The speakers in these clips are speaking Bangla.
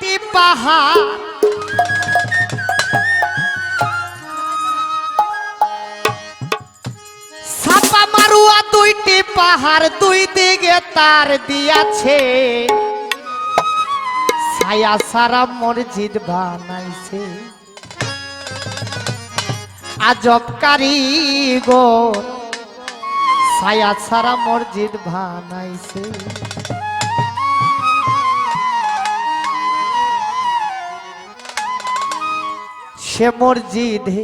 দুইটি পাহাড়। ছাপা মারুয়া দুইটি পাহাড়, দুই দিকে তার দিয়াছে। ছায়া সারা মসজিদ বানাইছে। আজব কারিগর ছায়া সারা মসজিদ বানাইছে। সে মসজিদে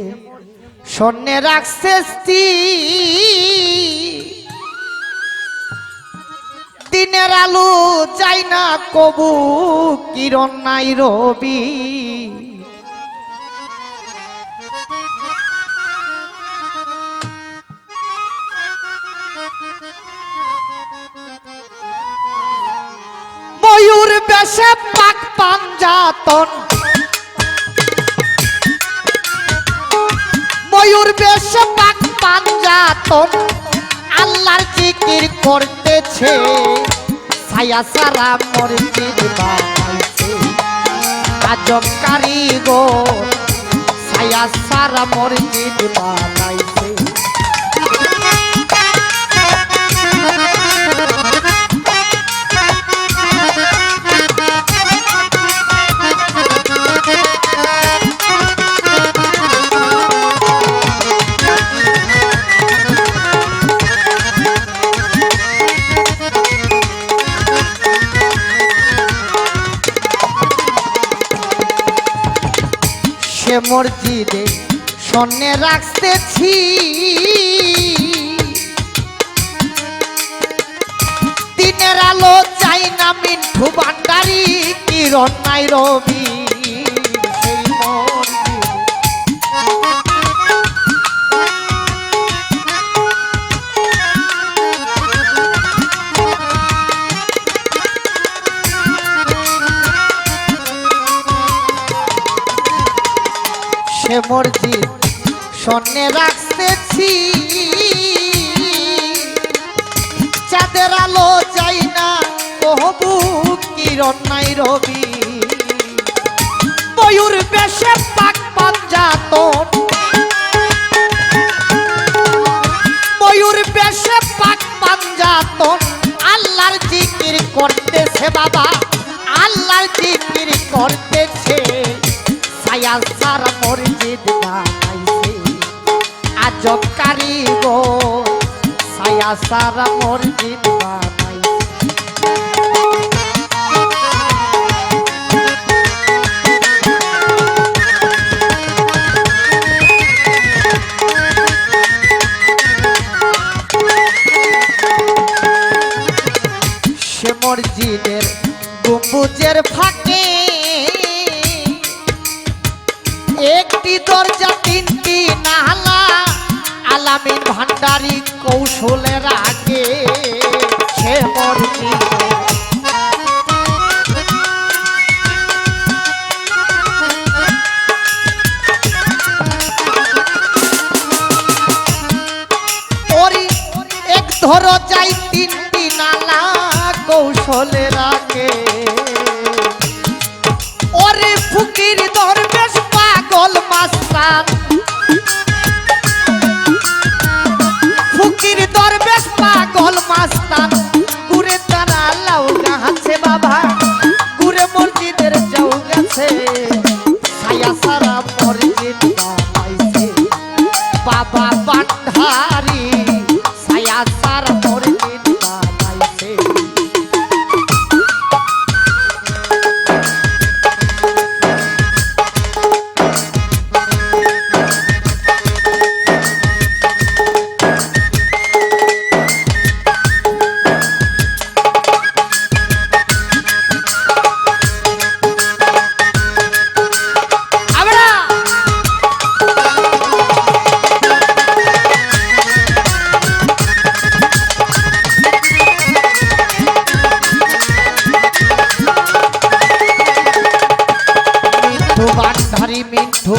স্বর্ণে রাখছে। দিনের আলো চাই না কবু, কিরণ নাই রবি ময়ূর বেশে পাক পাঞ্জা পাঞ্জাতন ময়ূর বেশে পাক পাঞ্জাতন আল্লাহর জিকির করতেছে। ছায়া সারা মসজিদ বানাইছে। আজব কারিগর, ছায়া সারা মসজিদ বানাইছে। স্বর্ণে রাখতেছি। দিনের আলো চাই না মিন্টু ভান্ডারি কিরণ নাই রবি মসজিদ স্বর্ণে রাখতেছি। চাঁদের আলো যাই না, কহবু কিরণ নাই রবি। ময়ূর বেশে পাক পাঞ্জাতন ময়ূর বেশে পাক পাঞ্জাতন আল্লাহর জিকির করতেছে বাবা, আল্লাহর জিকির করতেছে। ছায়া সারা মসজিদ বানাইছে আলামিন ভান্ডারি কৌশলের আগে সে এক ধরো চাই তিনটি নালা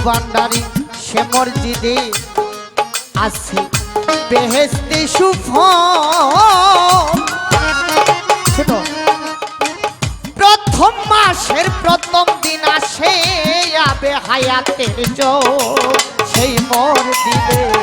ভান্ডারি সে মসজিদে আছে বেহেস্তে সুফ প্রথম মাসের প্রথম দিন আসে আবে হায়াতের জো সেই মর দিবে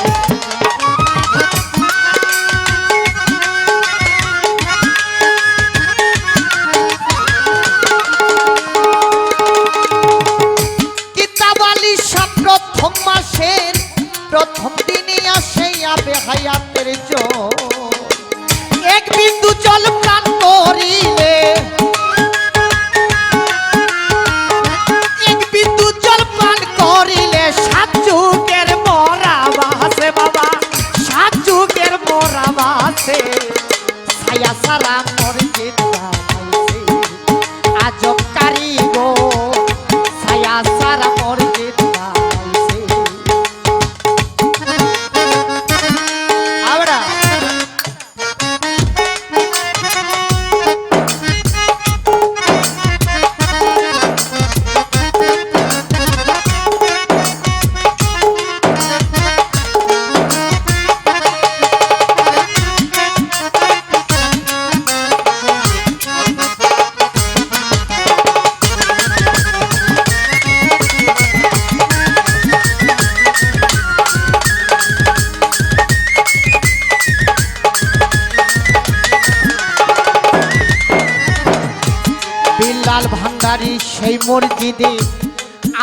সেই মসজিদে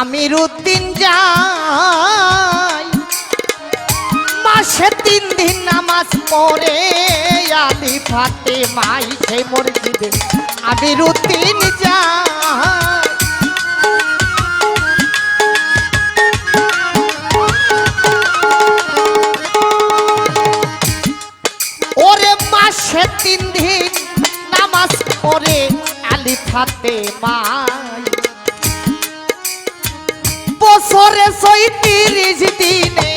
আমির উদ্দিন যাই। মাসে তিন দিন নামাজ পড়ে আলি ফাতে মাই সেই মসজিদে আমির উদ্দিন যাই। ওরে মাসে তিন দিন নামাজ পড়ে আলি ফাতে মাই বছরে ছয়ত্রিশ দিনে।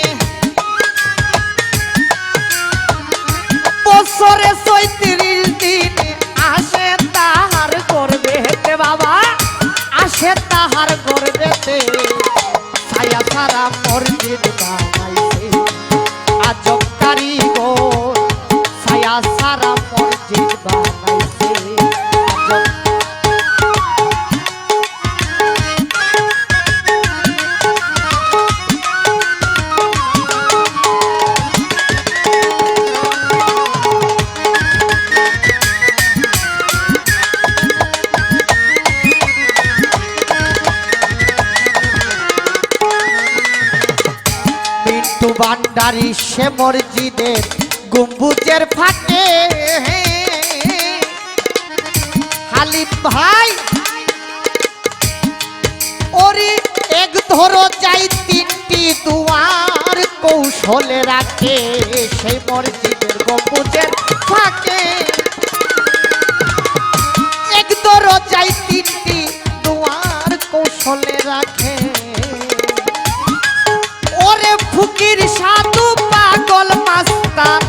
বছরে ছয়ত্রিশ দিনে আসে তাহার করবে হেতে বাবা, আসে তাহার করবেতে ছায়া সারা মসজিদ বানাইছে ভান্ডারি সে মসজিদের গম্বুজের ফাঁকে। হালিম ভাই, ওরে এক ধরো যাই তিনটি দুয়ার কৌশলে রাখে সেই মসজিদের গম্বুজের ফাঁকে। এক ধরো যাই তিনটি দুয়ার কৌশলে রাখে ফুকির সাধু পাগল মাস্টার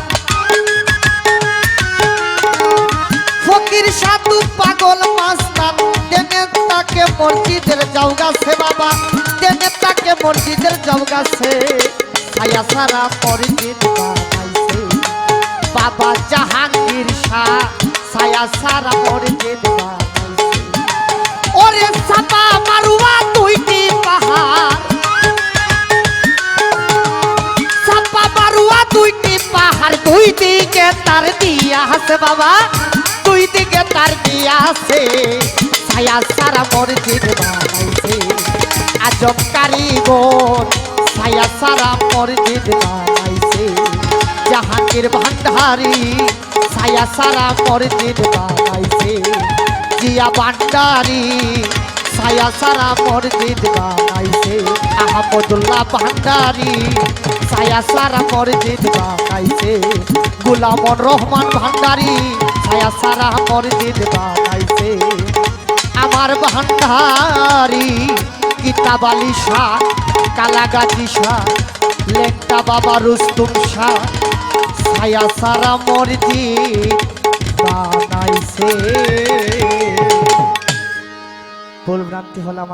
ফকির সাধু পাগল মাস্টার দেনে তাকে মসজিদের যাওগা সে বাবা। দেনে তাকে মসজিদের যাওগা সে। ছায়া সারা বানাইছে। বাবা জাহাঙ্গীর শাহ ছায়া সারা বানাইছে। ওরে সাপা মারুয়া দুইটি পাহাড়। দুই দিকে তার দিয়া আছে বাবা দুই দিকে তার দিয়া আছে। ছায়া সারা মসজিদ বানাইছে। আজব কারিগর, ছায়া সারা মসজিদ বানাইছে। জাহাঙ্গীর ভান্ডারি, ছায়া সারা মসজিদ বানাইছে। জিয়া ভান্ডারি ছায়া সারা মসজিদ বানাইছে। আহমদুল্লাহ ভান্ডারি ছায়া সারা মসজিদ বানাইছে। গুলামন রহমান ভান্ডারি ছায়া সারা মসজিদ বানাইছে। আমার ভান্ডারি কিতাবালি শাহ কালাগাছি শাহ লেখটা বাবা রুস্তুম শাহ ছায়া সারা মসজিদ বানাইছে। ভুল ভ্রান্তি হলে আমাকে।